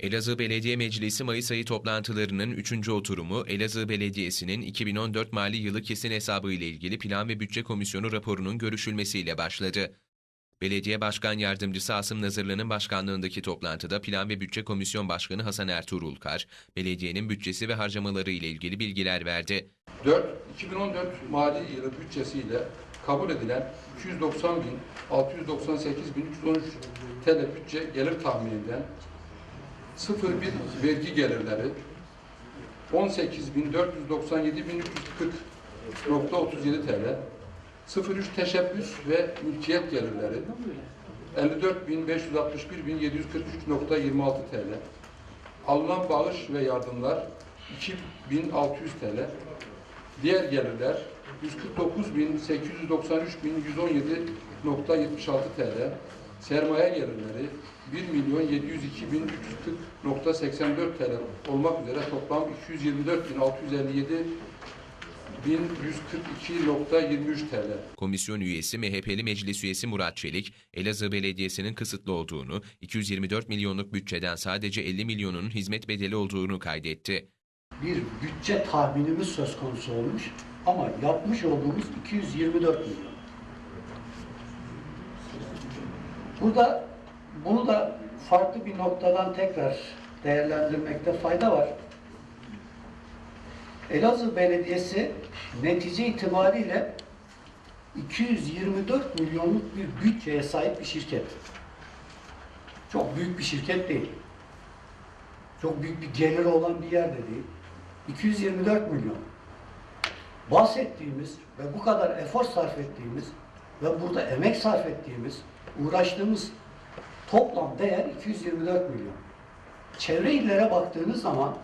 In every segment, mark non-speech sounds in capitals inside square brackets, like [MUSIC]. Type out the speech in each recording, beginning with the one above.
Elazığ Belediye Meclisi Mayıs ayı toplantılarının 3. oturumu Elazığ Belediyesi'nin 2014 mali yılı kesin hesabı ile ilgili Plan ve Bütçe Komisyonu raporunun görüşülmesiyle başladı. Belediye Başkan Yardımcısı Asım Nazırlı'nın başkanlığındaki toplantıda Plan ve Bütçe Komisyon Başkanı Hasan Ertuğrul Kar, belediyenin bütçesi ve harcamaları ile ilgili bilgiler verdi. 4. 2014 mali yılı bütçesiyle kabul edilen 290 bin 698 bin 313 TL bütçe gelir tahmininden 01 vergi gelirleri 18 bin 497 bin 340.37 TL 03 teşebbüs ve mülkiyet gelirleri 54 bin 561 bin 743.26 TL alınan bağış ve yardımlar 2600 TL Diğer gelirler 149.893.117.76 TL. Sermaye gelirleri 1 milyon 702 bin 340.84 TL olmak üzere toplam 224.657 bin 142.23 TL. Komisyon üyesi MHP'li meclis üyesi Murat Çelik, Elazığ Belediyesi'nin kısıtlı olduğunu, 224 milyonluk bütçeden sadece 50 milyonun hizmet bedeli olduğunu kaydetti. bir bütçe tahminimiz söz konusu olmuş ama yapmış olduğumuz 224 milyon. Burada bunu da farklı bir noktadan tekrar değerlendirmekte fayda var. Elazığ Belediyesi netice itibariyle 224 milyonluk bir bütçeye sahip bir şirket. Çok büyük bir şirket değil. Çok büyük bir geliri olan bir yer de değil. 224 milyon. Bahsettiğimiz ve bu kadar efor sarf ettiğimiz ve burada emek sarf ettiğimiz, uğraştığımız toplam değer 224 milyon. Çevre illere baktığınız zaman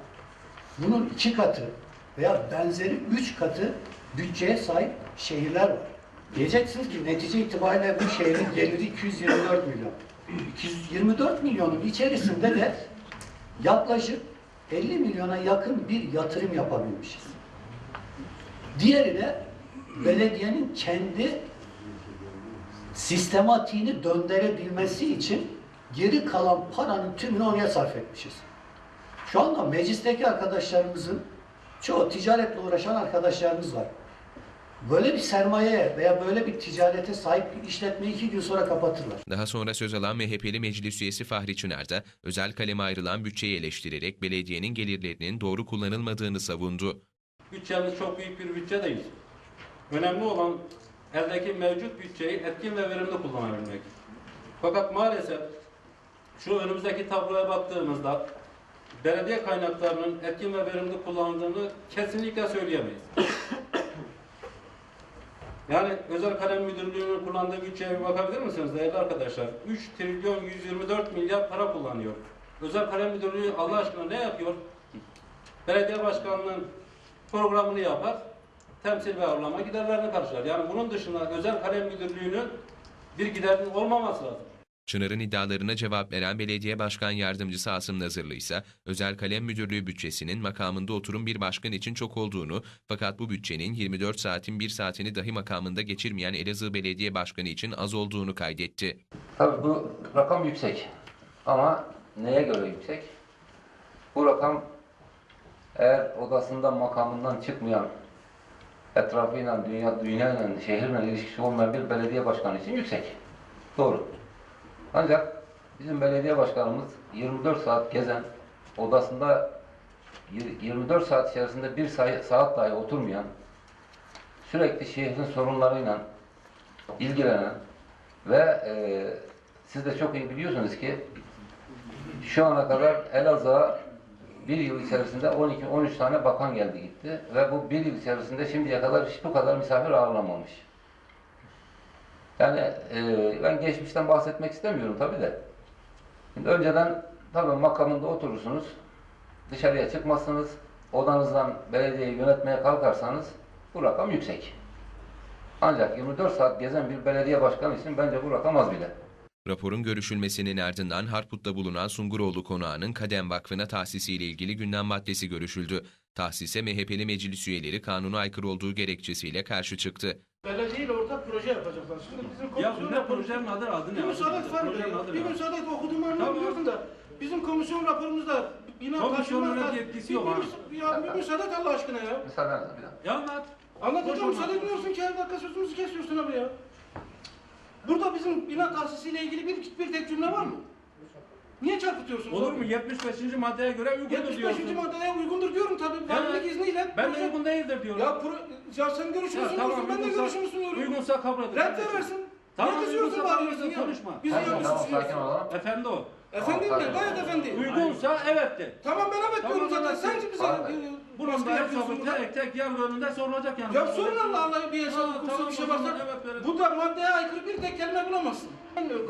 bunun iki katı veya benzeri üç katı bütçeye sahip şehirler var. Diyeceksiniz ki netice itibariyle bu şehrin geliri 224 milyon. 224 milyonun içerisinde de yaklaşık 50 milyona yakın bir yatırım yapabilmişiz. Diğeri de belediyenin kendi sistematiğini döndürebilmesi için geri kalan paranın tümünü oraya sarf etmişiz. Şu anda meclisteki arkadaşlarımızın çoğu ticaretle uğraşan arkadaşlarımız var. Böyle bir sermayeye veya böyle bir ticarete sahip bir işletmeyi iki gün sonra kapatırlar. Daha sonra söz alan MHP'li meclis üyesi Fahri Çınar da özel kaleme ayrılan bütçeyi eleştirerek belediyenin gelirlerinin doğru kullanılmadığını savundu. Bütçemiz çok büyük bir bütçe değil. Önemli olan eldeki mevcut bütçeyi etkin ve verimli kullanabilmek. Fakat maalesef şu önümüzdeki tabloya baktığımızda belediye kaynaklarının etkin ve verimli kullanıldığını kesinlikle söyleyemeyiz. [COUGHS] Yani özel kalem müdürlüğünün kullandığı bütçeye bir bakabilir misiniz değerli arkadaşlar? 3 trilyon 124 milyar para kullanıyor. Özel kalem müdürlüğü Allah aşkına ne yapıyor? Belediye başkanının programını yapar, temsil ve ağırlama giderlerini karşılar. Yani bunun dışında özel kalem müdürlüğünün bir giderinin olmaması lazım. Çınar'ın iddialarına cevap veren Belediye Başkan Yardımcısı Asım Nazırlı ise Özel Kalem Müdürlüğü bütçesinin makamında oturum bir başkan için çok olduğunu fakat bu bütçenin 24 saatin bir saatini dahi makamında geçirmeyen Elazığ Belediye Başkanı için az olduğunu kaydetti. Tabii bu rakam yüksek. Ama neye göre yüksek? Bu rakam eğer odasından makamından çıkmayan etrafıyla, dünya, dünyayla, şehirle ilişkisi olmayan bir belediye başkanı için yüksek. Doğru. Ancak bizim belediye başkanımız 24 saat gezen, odasında yir- 24 saat içerisinde bir saat dahi oturmayan, sürekli şehrin sorunlarıyla ilgilenen ve e, siz de çok iyi biliyorsunuz ki şu ana kadar Elazığ'a bir yıl içerisinde 12-13 tane bakan geldi gitti ve bu bir yıl içerisinde şimdiye kadar hiç bu kadar misafir ağırlamamış. Yani e, ben geçmişten bahsetmek istemiyorum tabi de. Şimdi önceden tabi makamında oturursunuz, dışarıya çıkmazsınız, odanızdan belediyeyi yönetmeye kalkarsanız bu rakam yüksek. Ancak 24 saat gezen bir belediye başkanı için bence bu rakam az bile. Raporun görüşülmesinin ardından Harput'ta bulunan Sunguroğlu Konağı'nın Kadem Vakfı'na tahsisiyle ilgili gündem maddesi görüşüldü. Tahsise MHP'li meclis üyeleri kanuna aykırı olduğu gerekçesiyle karşı çıktı. Belediye ile ortak proje yapacaklar. Şimdi bizim Ya komisyon bu ne projenin adı adı ne? Bir müsaade var Bir müsaade et Tamam. anlamıyorsun da. Bizim komisyon raporumuzda bina Komisyonun taşınmaz- öyle yetkisi yok müsa- Ya bir müsaade et Allah aşkına ya. Bir dakika. Ya anlat. Anlatacağım Boş müsaade etmiyorsun ki her dakika sözümüzü kesiyorsun abi ya. Burada bizim bina tahsisiyle ilgili bir, bir tek cümle var mı? Niye çarpıtıyorsunuz? Olur abi? mu? 75. maddeye göre uygundur 75. diyorsun. maddeye uygundur diyorum tabii. Valilik izniyle. Ben proje- uygun değildir diyorum. Ya, pro, ya sen görüşünü Ya sunuyorsun, ben de görüşümü sunuyorum. Uygunsa kabul edin. Red de versin. Tamam, Niye kızıyorsun bağırıyorsun ya? konuşma. Bizi Tamam, yanlış tamam, olalım. Efendi o. Efendim Tamam, de gayet efendi. Uygunsa evet de. Tamam ben evet diyorum Tamam, zaten. Sen bize Baskı da burada. tek tek yargı önünde sorulacak yani. Ya sorun Allah Allah bir yaşam hukuksuz tamam, bir şey varsa evet, bu da maddeye aykırı bir tek kelime bulamazsın.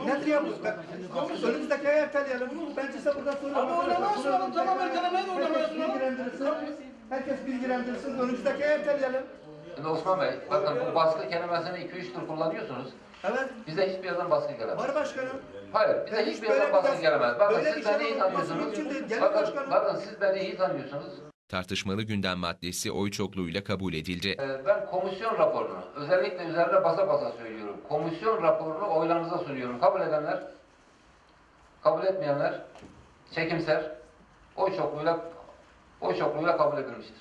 Ne diyemiyoruz? Önümüzdeki ay erteleyelim. Ben size burada soruyorum. Ama oylamaya sunalım, tamam, ertelemeye de oylamaya Herkes sunalım. bilgilendirilsin. Herkes bilgilendirilsin. Önümüzdeki ay erteleyelim. Şimdi Osman Bey, bakın bu baskı kelimesini 2-3 tur kullanıyorsunuz. Evet. Bize hiçbir yerden baskı gelemez. Var başkanım. Hayır, bize hiçbir yerden baskı gelemez. Bakın böyle siz şey beni iyi tanıyorsunuz. Bakın, başkanım. bakın siz beni iyi tanıyorsunuz. Tartışmalı gündem maddesi oy çokluğuyla kabul edildi. Ee, Ben komisyon raporunu, özellikle üzerine basa basa söylüyorum. Komisyon raporunu oylarınıza sunuyorum. Kabul edenler, kabul etmeyenler, çekimser, oy çokluğuyla, oy çokluğuyla kabul edilmiştir.